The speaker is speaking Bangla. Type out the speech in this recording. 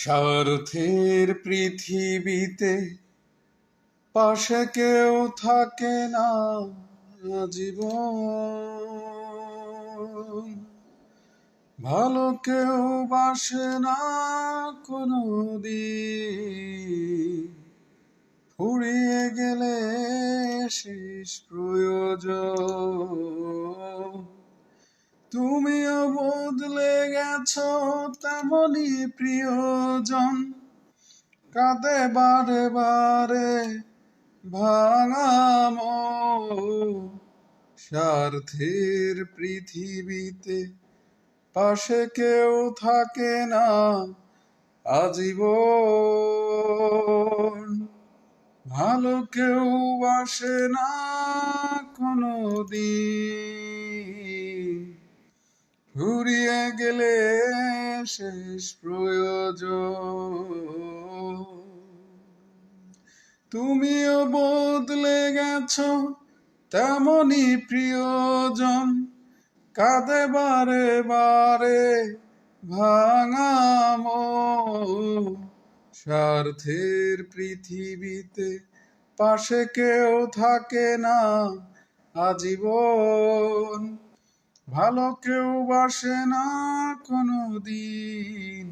স্বার্থের পৃথিবীতে পাশে কেউ থাকে না জীবন। ভালো কেউ বাসে না কোনো ফুরিয়ে গেলে শেষ প্রয়োজন। তুমিও বদলে গেছো তেমনি প্রিয়জন কাঁদে বারে বারে, ভাঙাম স্বার্থের পৃথিবীতে। পাশে কেউ থাকে না আজীবন। ভালো কেউ আসে না কোনো দিন ফুরিয়ে গেলে শেষ প্রয়োজন। তুমিও বদলে গেছো তেমনি প্রিয়জন। কাঁদে বারে বারে ভাঙাম স্বার্থের পৃথিবীতে পাশে কেউ থাকে না আজীবন। ভালো কেউ বাসে না কোনো দিন